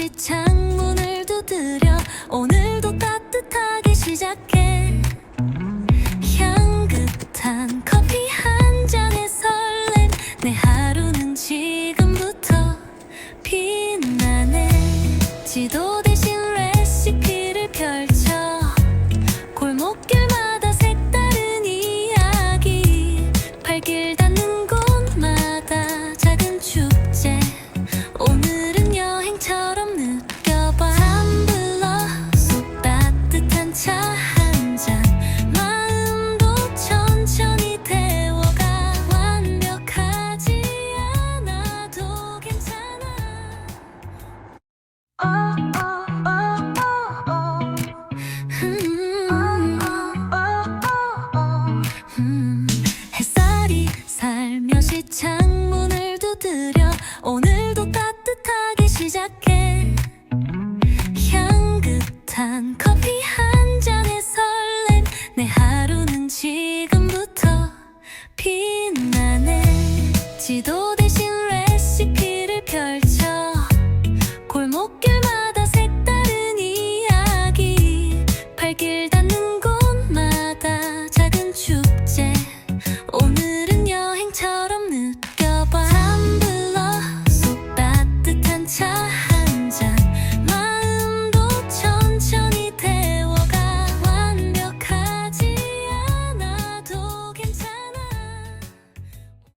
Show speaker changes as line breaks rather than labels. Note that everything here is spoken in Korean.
다시 창문을 두드려 오늘도 따뜻하게 시작해. 향긋한 커피 한 잔에 설렘. 내 하루는 지금부터 빛나는 지도 오늘도 따뜻하게 시작해. 향긋한 커피 한 잔에 설렘. 내 하루는 지금부터 빛나네 지도